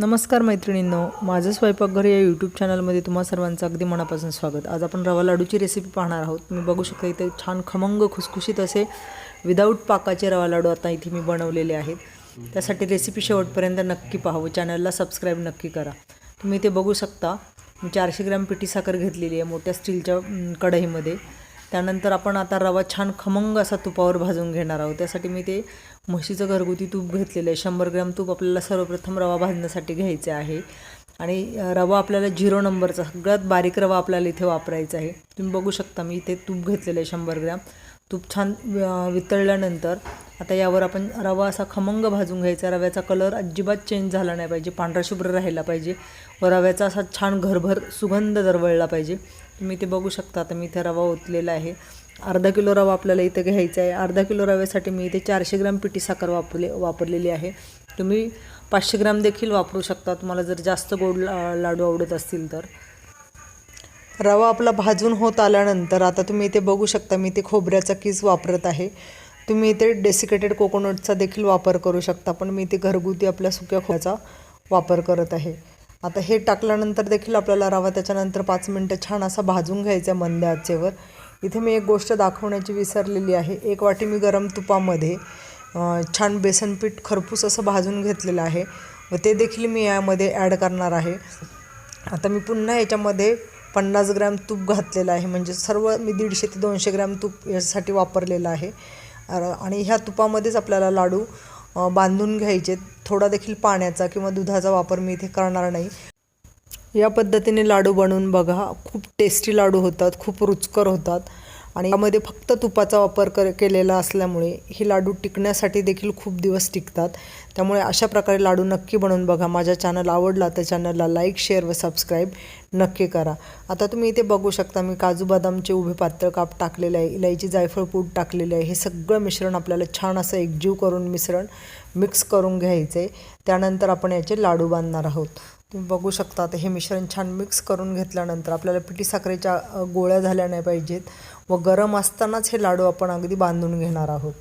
नमस्कार मैत्रिणींनो माझं स्वयंपाकघर या यूट्यूब चॅनलमध्ये तुम्हा सर्वांचं अगदी मनापासून स्वागत. आज आपण रवा लाडूची रेसिपी पाहणार आहोत. तुम्ही बघू शकता इथे छान खमंग खुसखुशीत असे विदाऊट पाकाचे रवा लाडू आता इथे मी बनवलेले आहेत. त्यासाठी रेसिपी शेवटपर्यंत नक्की पाहावं. चॅनलला सबस्क्राईब नक्की करा. तुम्ही इथे बघू शकता मी चारशे ग्रॅम पिठी साखर घेतलेली आहे मोठ्या स्टीलच्या कढईमध्ये. त्यानंतर आपण आता रवा छान खमंग असा तुपावर भाजून घेणार आहोत. त्यासाठी मी ते म्हशीचं घरगुती तूप घेतलेलं आहे. शंभर ग्रॅम तूप आपल्याला सर्वप्रथम रवा भाजण्यासाठी घ्यायचे आहे. आणि रवा आपल्याला झिरो नंबरचा सगळ्यात बारीक रवा आपल्याला इथे वापरायचा आहे. तुम्ही बघू शकता मी इथे तूप घेतलेलं आहे शंभर ग्रॅम. तूप छान वितळल्यानंतर आता यावर आपण रवा असा खमंग भाजून घ्यायचा. रव्याचा कलर अजिबात चेंज झाला नाही पाहिजे. पांढरा शुभ्र राहिला पाहिजे. व रव्याचा असा छान घरभर सुगंध दरवळला पाहिजे. तुम्ही इथे बघू शकता. आता मी इथे रवा ओतलेला आहे. अर्धा किलो रवा आपल्याला इथे घ्यायचा आहे. अर्धा किलो रव्यासाठी मी इथे चारशे ग्रॅम पिठी साखर वापरले वापरलेली आहे. तुम्ही पाचशे ग्रॅम देखील वापरू शकता. तुम्हाला जर जास्त गोड ला- लाडू आवडत असतील तर. रवा आपला भाजून होत आल्यानंतर आता तुम्ही इथे बघू शकता मी इथे खोबऱ्याचा किस वापरत आहे. तुम्ही इथे डेसिकेटेड कोकोनटचा देखील वापर करू शकता पण मी इथे घरगुती आपल्या सुक्या खोऱ्याचा वापर करत आहे. आता हे टाकल्यानंतर देखील आपल्याला रवा त्याच्यानंतर पाच मिनटं छान असा भाजून घ्यायचा आहे मंद आचेवर. इथे मी एक गोष्ट दाखवण्याची विसरलेली आहे. एक वाटी मी गरम तुपामध्ये छान बेसनपीठ खरपूस असं भाजून घेतलेलं आहे. व ते देखील मी यामध्ये ॲड करणार आहे. आता मी पुन्हा याच्यामध्ये पन्नास ग्रॅम तूप घातलेलं आहे. म्हणजे सर्व मी दीडशे ते दोनशे ग्रॅम तूप यासाठी वापरलेलं आहे. आणि ह्या तुपामध्येच आपल्याला लाडू बांधून घ्यायचे. थोडा देखील पाण्याचा किंवा दुधाचा वापर मी इथे करणार नाही. या पद्धतीने लाडू बनवून बघा. खूप टेस्टी लाडू होतात खूप रुचकर होतात. आणि यामध्ये फक्त तुपाचा वापर कर केलेला असल्यामुळे हे लाडू टिकण्यासाठी देखील खूप दिवस टिकतात. त्यामुळे अशा प्रकारे लाडू नक्की बनवून बघा. माझ्या चॅनल आवडला तर चॅनलला लाईक शेअर व सबस्क्राईब नक्की करा. आता तुम्ही इथे बघू शकता मी काजू बदामचे उभे पातळ काप टाकलेले आहे इलायची जायफळ पूड टाकलेले आहे. हे सगळं मिश्रण आपल्याला छान असं एकजीव करून मिश्रण मिक्स करून घ्यायचं. आहे त्यानंतर आपण याचे लाडू बांधणार आहोत. तुम्ही बघू शकता आता हे मिश्रण छान मिक्स करून घेतल्यानंतर आपल्याला पिठी साखरेच्या गोळ्या झाल्या नाही पाहिजेत. व गरम असतानाच हे लाडू आपण अगदी बांधून घेणार आहोत.